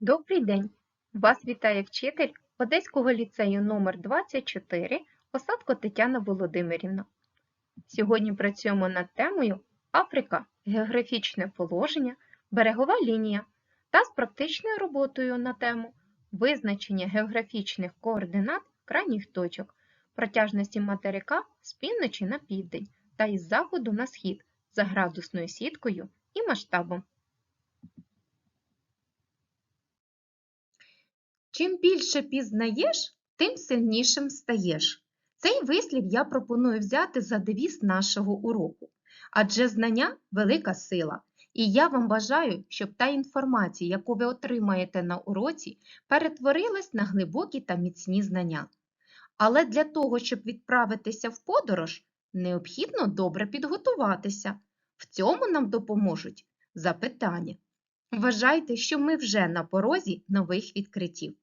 Добрий день! Вас вітає вчитель Одеського ліцею номер 24 Осадко Тетяна Володимирівна. Сьогодні працюємо над темою Африка, географічне положення, берегова лінія та з практичною роботою на тему визначення географічних координат крайніх точок, протяжності материка з півночі на південь та із заходу на схід за градусною сіткою і масштабом. Чим більше пізнаєш, тим сильнішим стаєш. Цей вислів я пропоную взяти за девіз нашого уроку. Адже знання велика сила. І я вам бажаю, щоб та інформація, яку ви отримаєте на уроці, перетворилась на глибокі та міцні знання. Але для того, щоб відправитися в подорож, необхідно добре підготуватися. В цьому нам допоможуть запитання. Вважайте, що ми вже на порозі нових відкриттів.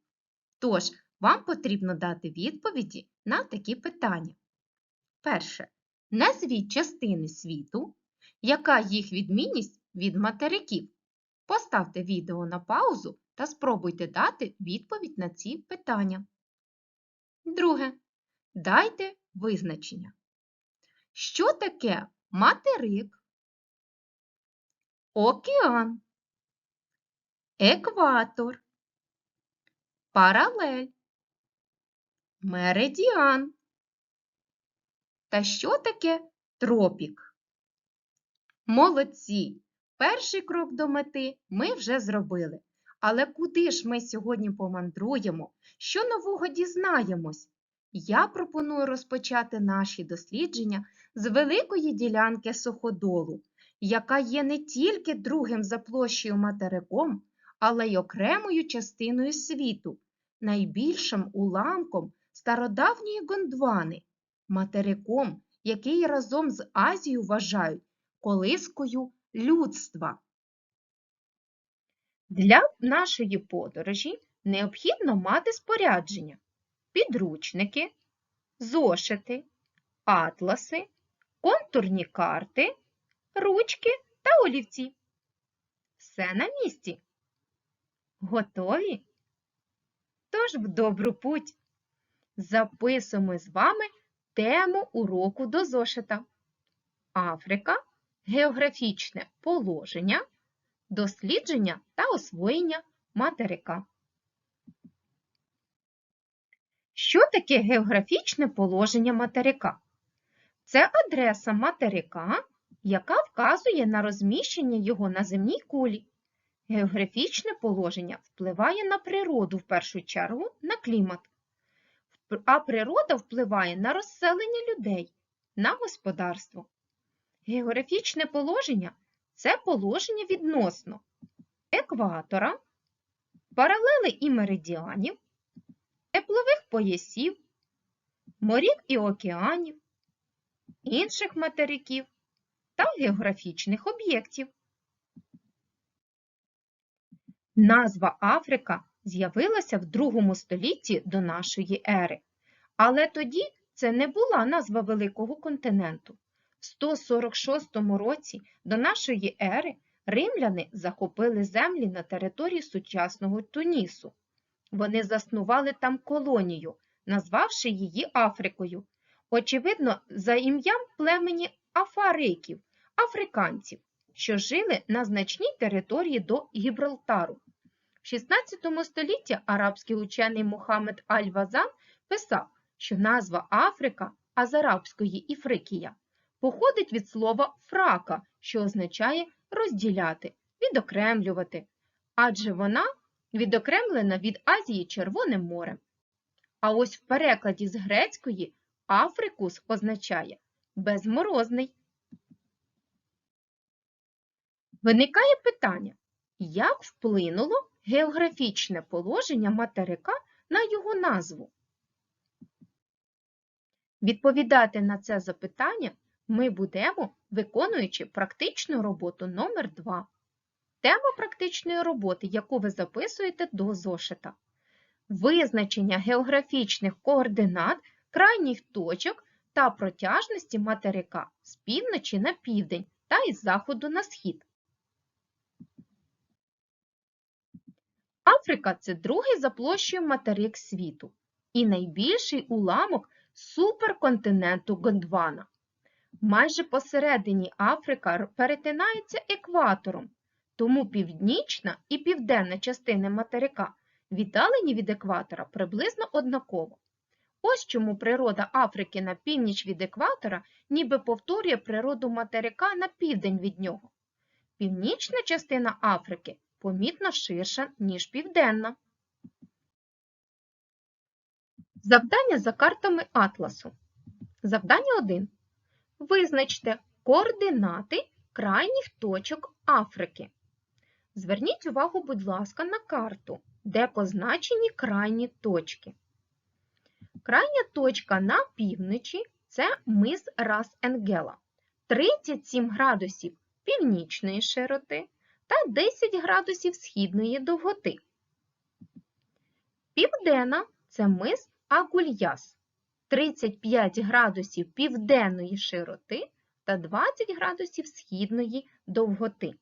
Тож, вам потрібно дати відповіді на такі питання. Перше. Назвіть частини світу, яка їх відмінність від материків. Поставте відео на паузу та спробуйте дати відповідь на ці питання. Друге. Дайте визначення. Що таке материк? Океан екватор, паралель, меридіан. Та що таке тропік? Молодці! Перший крок до мети ми вже зробили. Але куди ж ми сьогодні помандруємо? Що нового дізнаємось? Я пропоную розпочати наші дослідження з великої ділянки суходолу, яка є не тільки другим за площею материком, але й окремою частиною світу, найбільшим уламком стародавньої Гондвани, материком, який разом з Азією вважають колискою людства. Для нашої подорожі необхідно мати спорядження, підручники, зошити, атласи, контурні карти, ручки та олівці. Все на місці. Готові? Тож в добру путь. Записуємо з вами тему уроку до зошита. Африка, географічне положення, дослідження та освоєння материка. Що таке географічне положення материка? Це адреса материка, яка вказує на розміщення його на земній кулі. Географічне положення впливає на природу в першу чергу на клімат, а природа впливає на розселення людей, на господарство. Географічне положення це положення відносно екватора, паралели і меридіанів, теплових поясів, морів і океанів, інших материків та географічних об'єктів. Назва Африка з'явилася в другому столітті до нашої ери, але тоді це не була назва великого континенту. В 146 році до нашої ери римляни захопили землі на території сучасного Тунісу. Вони заснували там колонію, назвавши її Африкою. Очевидно, за ім'ям племені афариків, африканців, що жили на значній території до Гібралтару. В 16 столітті арабський учений Мухаммед Аль-Вазан писав, що назва Африка, а з арабської Іфрикія, походить від слова фрака, що означає розділяти, відокремлювати, адже вона відокремлена від Азії Червоним морем. А ось в перекладі з грецької Африкус означає безморозний. Виникає питання, як вплинуло географічне положення материка на його назву? Відповідати на це запитання ми будемо, виконуючи практичну роботу номер 2 Тема практичної роботи, яку ви записуєте до зошита. Визначення географічних координат крайніх точок та протяжності материка з півночі на південь та із заходу на схід. Африка це другий за площею материк світу і найбільший уламок суперконтиненту Гондвана. Майже посередині Африка перетинається екватором, тому північна і південна частини материка віддалені від екватора приблизно однаково. Ось чому природа Африки на північ від екватора ніби повторює природу материка на південь від нього. Північна частина Африки помітно ширша, ніж південна. Завдання за картами атласу. Завдання 1. Визначте координати крайніх точок Африки. Зверніть увагу, будь ласка, на карту, де позначені крайні точки. Крайня точка на півночі це мис Рас-Енгела. 37 градусів північної широти та 10 градусів східної довготи. Південна це мис Агульяс. 35 градусів південної широти та 20 градусів східної довготи.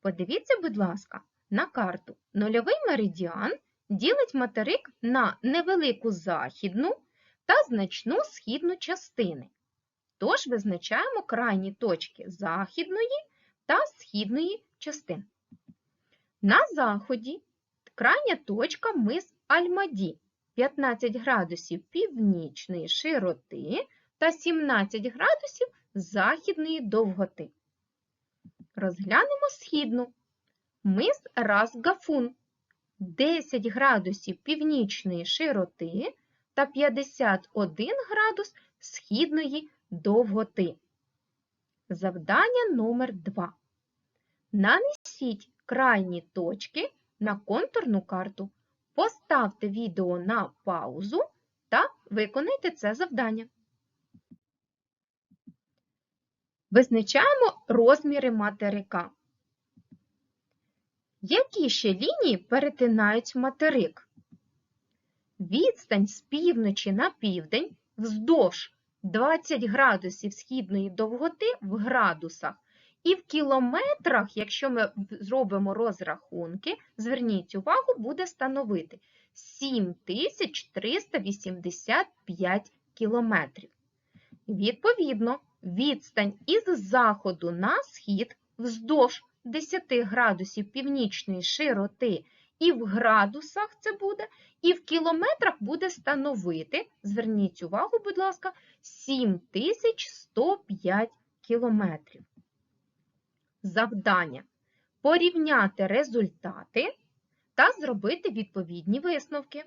Подивіться, будь ласка, на карту. Нульовий меридіан ділить материк на невелику західну та значну східну частини. Тож визначаємо крайні точки західної та східної частин. На заході крайня точка мис Альмаді 15 градусів північної широти та 17 градусів західної довготи. Розглянемо східну. Мис Раз-Гафун 10 градусів північної широти та 51 градус східної довготи. Завдання номер 2. Нанесіть крайні точки на контурну карту. Поставте відео на паузу та виконайте це завдання. Визначаємо розміри материка. Які ще лінії перетинають материк? Відстань з півночі на південь вздовж 20 градусів східної довготи в градусах. І в кілометрах, якщо ми зробимо розрахунки, зверніть увагу, буде становити 7385 кілометрів. Відповідно, відстань із заходу на схід вздовж 10 градусів північної широти і в градусах це буде, і в кілометрах буде становити, зверніть увагу, будь ласка, 7105 кілометрів. Завдання порівняти результати та зробити відповідні висновки.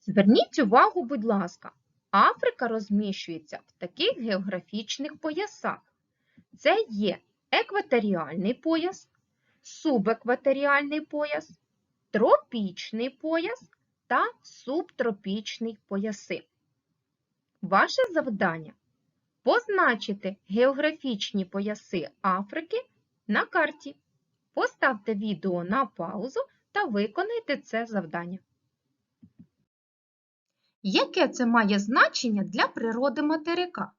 Зверніть увагу, будь ласка, Африка розміщується в таких географічних поясах. Це є екваторіальний пояс, субекваторіальний пояс, тропічний пояс та субтропічний пояси. Ваше завдання позначити географічні пояси Африки на карті. Поставте відео на паузу та виконайте це завдання. Яке це має значення для природи материка?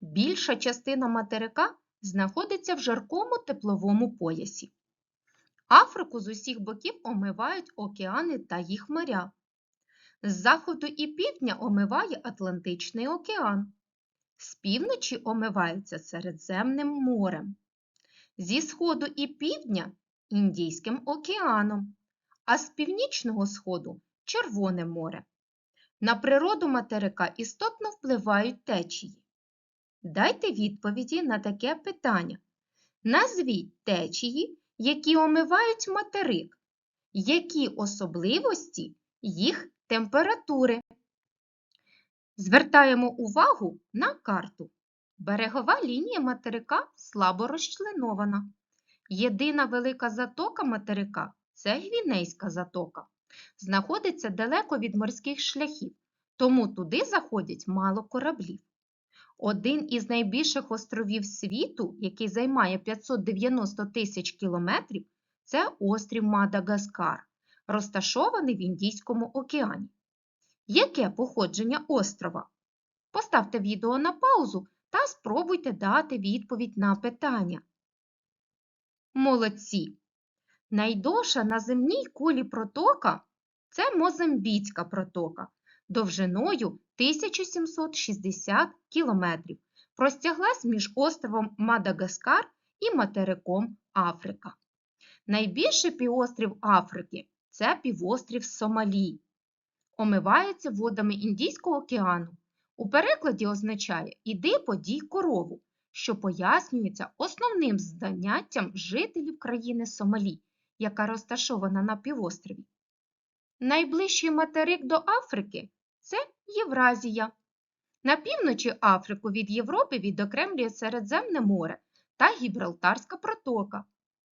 Більша частина материка знаходиться в жаркому тепловому поясі. Африку з усіх боків омивають океани та їх моря. З заходу і півдня омиває Атлантичний океан. З півночі омивається Середземним морем. Зі сходу і півдня Індійським океаном, а з північного сходу Червоне море. На природу материка істотно впливають течії. Дайте відповіді на таке питання. Назвіть течії, які омивають материк. Які особливості їх температури? Звертаємо увагу на карту. Берегова лінія материка слабо розчленована. Єдина велика затока материка це Гвінейська затока. Знаходиться далеко від морських шляхів, тому туди заходять мало кораблів. Один із найбільших островів світу, який займає 590 тисяч кілометрів, це острів Мадагаскар, розташований в Індійському океані. Яке походження острова? Поставте відео на паузу та спробуйте дати відповідь на питання. Молодці! Найдовша на земній кулі протока це Мозамбіцька протока довжиною 1760 кілометрів. Простяглась між островом Мадагаскар і материком Африка. Найбільший півострів Африки це півострів Сомалі. Омивається водами Індійського океану. У перекладі означає «іди подій корову», що пояснюється основним заняттям жителів країни Сомалі, яка розташована на півострові. Найближчий материк до Африки це Євразія. На півночі Африку від Європи відокремлює Середземне море та Гібралтарська протока.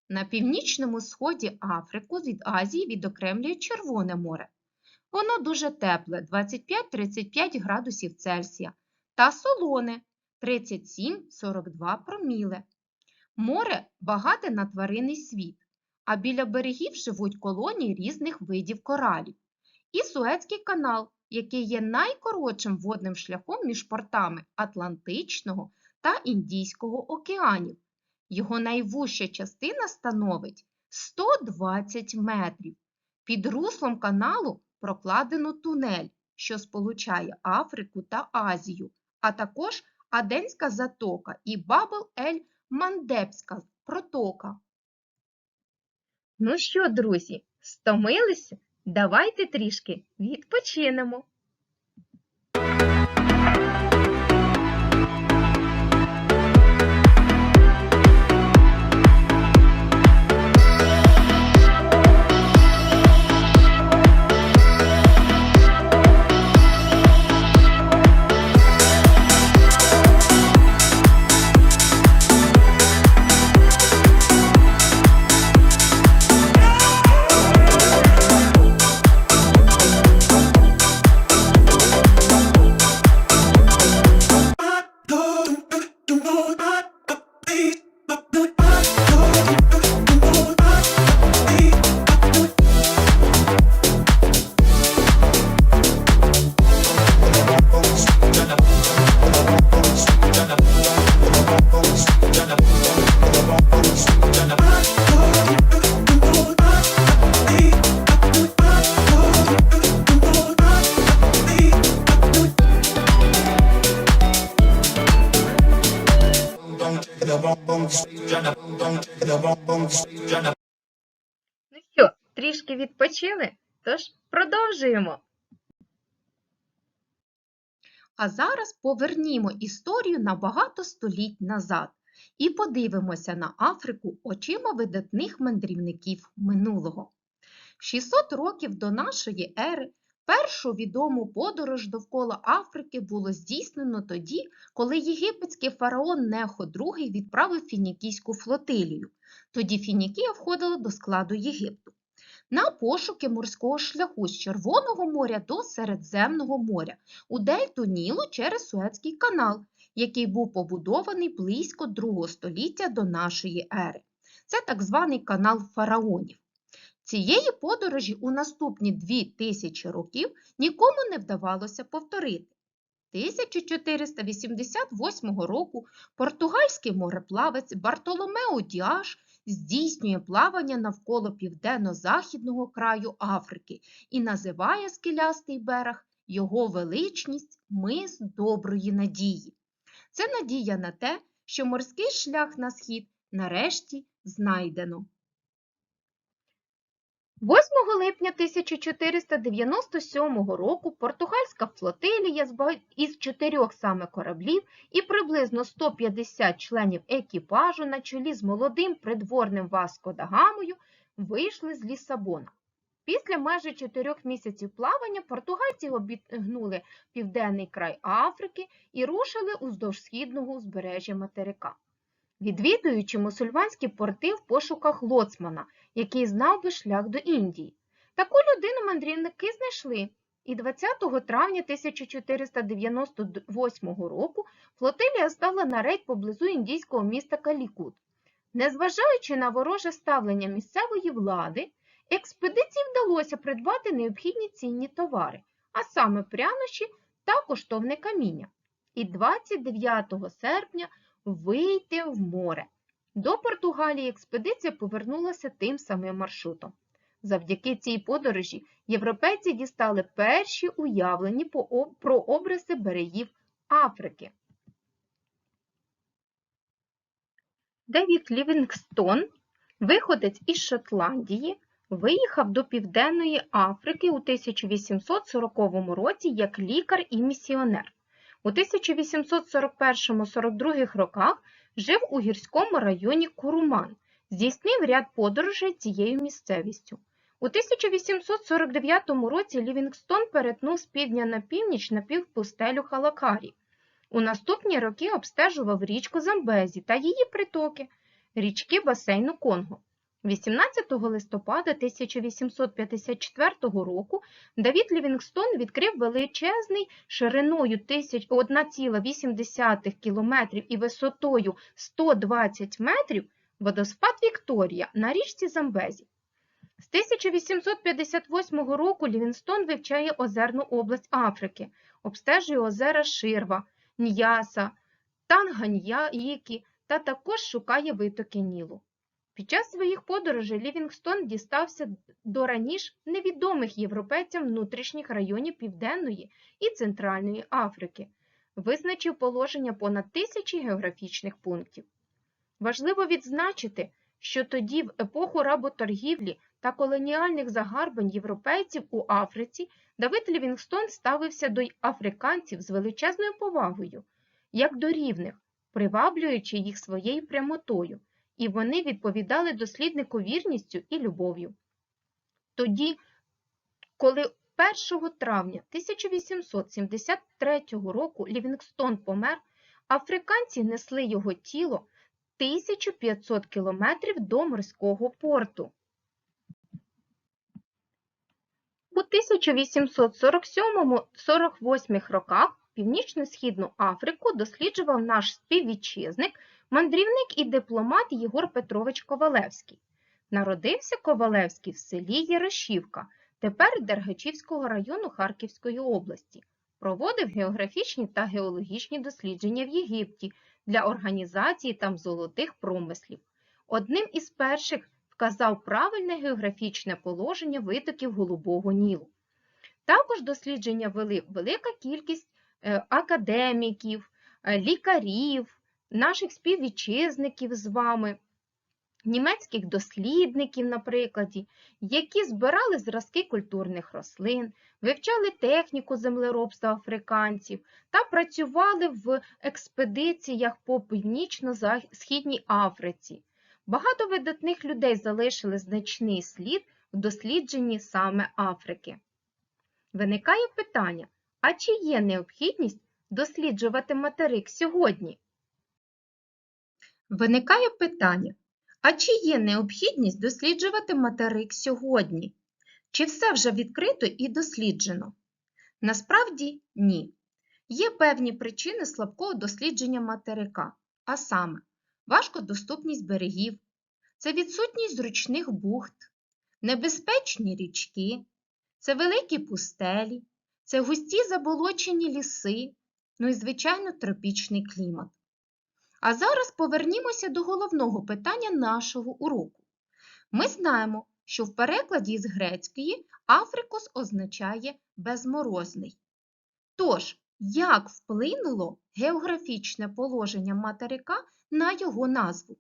На північному сході Африку від Азії відокремлює Червоне море. Воно дуже тепле 25-35 градусів Цельсія та солоне 37-42 проміле. Море багате на тваринний світ, а біля берегів живуть колонії різних видів коралів. І Суецький канал, який є найкоротшим водним шляхом між портами Атлантичного та Індійського океанів. Його найвужча частина становить 120 метрів. Під руслом каналу прокладено тунель, що сполучає Африку та Азію, а також Аденська затока і Бабел-ель-Мандебська протока. Ну що, друзі, стомилися? Давайте трішки відпочинемо. Продовжуємо. А зараз повернімо історію на багато століть назад і подивимося на Африку очима видатних мандрівників минулого. 600 років до нашої ери першу відому подорож довкола Африки було здійснено тоді, коли єгипетський фараон Нехо II відправив фінікійську флотилію. Тоді Фінікія входила до складу Єгипту. На пошуки морського шляху з Червоного моря до Середземного моря у дельту Нілу через Суецький канал, який був побудований близько 2 століття до нашої ери. Це так званий канал фараонів. Цієї подорожі у наступні 2000 років нікому не вдавалося повторити. 1488 року португальський мореплавець Бартоломео Діаш здійснює плавання навколо південно-західного краю Африки і називає скелястий берег його величність мис доброї надії. Це надія на те, що морський шлях на схід нарешті знайдено. 8 липня 1497 року португальська флотилія із чотирьох саме кораблів і приблизно 150 членів екіпажу на чолі з молодим придворним Васко да вийшли з Лісабона. Після майже чотирьох місяців плавання португальці обігнули південний край Африки і рушили уздовж східного узбережжя материка. Відвідуючи мусульманські порти в пошуках лоцмана, який знав би шлях до Індії. Таку людину мандрівники знайшли, і 20 травня 1498 року флотилія стала на рейд поблизу індійського міста Калікут. Незважаючи на вороже ставлення місцевої влади, експедиції вдалося придбати необхідні цінні товари, а саме прянощі та коштовне каміння. І 29 серпня вийти в море. До Португалії експедиція повернулася тим самим маршрутом. Завдяки цій подорожі європейці дістали перші уявлені про обриси берегів Африки. Девід Лівінгстон, виходець із Шотландії, виїхав до Південної Африки у 1840 році як лікар і місіонер. У 1841-42 роках жив у гірському районі Куруман, здійснив ряд подорожей цією місцевістю. У 1849 році Лівінгстон перетнув з півдня на північ напівпустелю Халакарі. У наступні роки обстежував річку Замбезі та її притоки, річки басейну Конго. 18 листопада 1854 року Давід Лівінгстон відкрив величезний шириною 1,8 км і висотою 120 метрів водоспад Вікторія на річці Замбезі. З 1858 року Лівінстон вивчає озерну область Африки, обстежує озера Ширва, Ньяса, Танганьяїкі та також шукає витоки Нілу. Під час своїх подорожей Лівінгстон дістався до раніше невідомих європейцям внутрішніх районів Південної і Центральної Африки, визначив положення понад тисячі географічних пунктів. Важливо відзначити, що тоді, в епоху работоргівлі та колоніальних загарбань європейців у Африці, Давид Лівінгстон ставився до африканців з величезною повагою, як до рівних, приваблюючи їх своєю прямотою, і вони відповідали досліднику вірністю і любов'ю. Тоді, коли 1 травня 1873 року Лівінгстон помер, африканці несли його тіло 1500 кілометрів до морського порту. У 1847-48 роках Північно-Східну Африку досліджував наш співвітчизник, мандрівник і дипломат Єгор Петрович Ковалевський. Народився Ковалевський в селі Ярошівка, тепер Дергачівського району Харківської області. Проводив географічні та геологічні дослідження в Єгипті для організації там золотих промислів. Одним із перших вказав правильне географічне положення витоків Голубого Нілу. Також дослідження вели велика кількість е, академіків, е, лікарів, наших співвітчизників з вами, німецьких дослідників, наприклад, які збирали зразки культурних рослин, вивчали техніку землеробства африканців та працювали в експедиціях по північно-східній Африці. Багато видатних людей залишили значний слід в дослідженні саме Африки. Виникає питання, а чи є необхідність досліджувати материк сьогодні? Виникає питання, а чи є необхідність досліджувати материк сьогодні? Чи все вже відкрито і досліджено? Насправді ні. Є певні причини слабкого дослідження материка, а саме важкодоступність берегів, це відсутність зручних бухт, небезпечні річки, це великі пустелі, це густі заболочені ліси, ну і, звичайно, тропічний клімат. А зараз повернімося до головного питання нашого уроку. Ми знаємо, що в перекладі з грецької Африкус означає безморозний. Тож, як вплинуло географічне положення материка на його назву?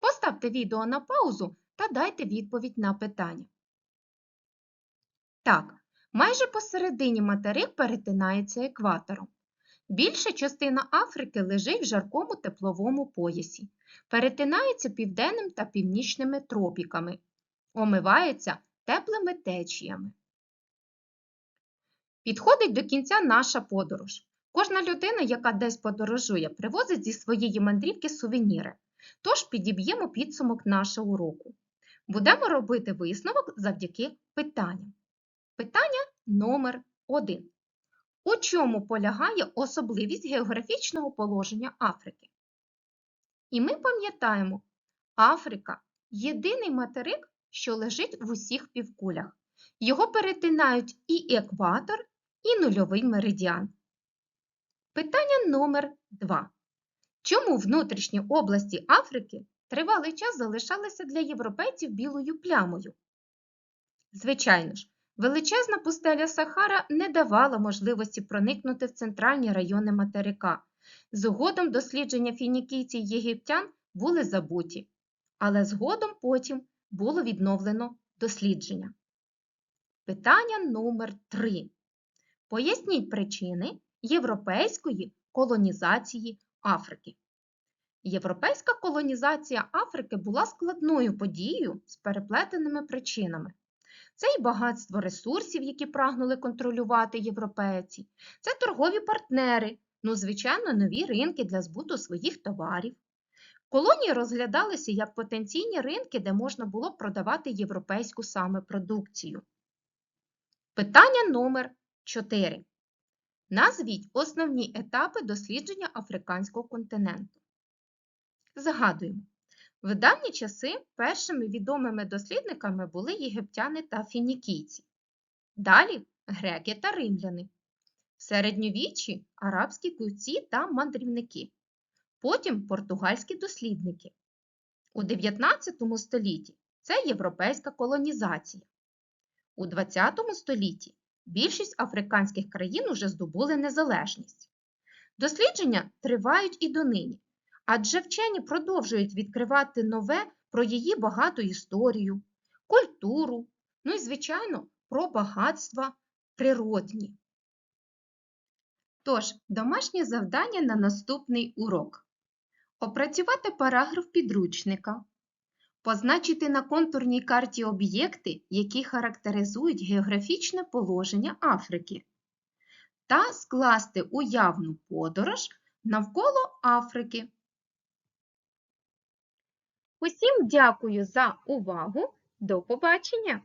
Поставте відео на паузу та дайте відповідь на питання. Так, майже посередині материк перетинається екватором. Більша частина Африки лежить в жаркому тепловому поясі, перетинається південним та північними тропіками, омивається теплими течіями. Підходить до кінця наша подорож. Кожна людина, яка десь подорожує, привозить зі своєї мандрівки сувеніри. Тож підіб'ємо підсумок нашого уроку. Будемо робити висновок завдяки питанням. Питання номер 1. У чому полягає особливість географічного положення Африки? І ми пам'ятаємо, Африка єдиний материк, що лежить в усіх півкулях. Його перетинають і екватор, і нульовий меридіан. Питання номер 2. Чому внутрішні області Африки тривалий час залишалася для європейців білою плямою. Звичайно ж, величезна пустеля Сахара не давала можливості проникнути в центральні райони материка. Згодом дослідження фінікійців і єгиптян були забуті, але згодом потім було відновлено дослідження. Питання номер 3. Поясніть причини європейської колонізації Африки. Європейська колонізація Африки була складною подією з переплетеними причинами. Це і багатство ресурсів, які прагнули контролювати європейці, це торгові партнери, ну, звичайно, нові ринки для збуту своїх товарів. Колонії розглядалися як потенційні ринки, де можна було продавати європейську саме продукцію. Питання номер 4. Назвіть основні етапи дослідження африканського континенту. Згадуємо. В давні часи першими відомими дослідниками були єгиптяни та фінікійці. Далі греки та римляни. В середньовіччі арабські купці та мандрівники. Потім португальські дослідники. У 19 столітті це європейська колонізація. У 20 столітті більшість африканських країн уже здобули незалежність. Дослідження тривають і донині, адже вчені продовжують відкривати нове про її багату історію, культуру, ну і, звичайно, про багатства природні. Тож, домашнє завдання на наступний урок. Опрацювати параграф підручника, позначити на контурній карті об'єкти, які характеризують географічне положення Африки, та скласти уявну подорож навколо Африки. Усім дякую за увагу. До побачення!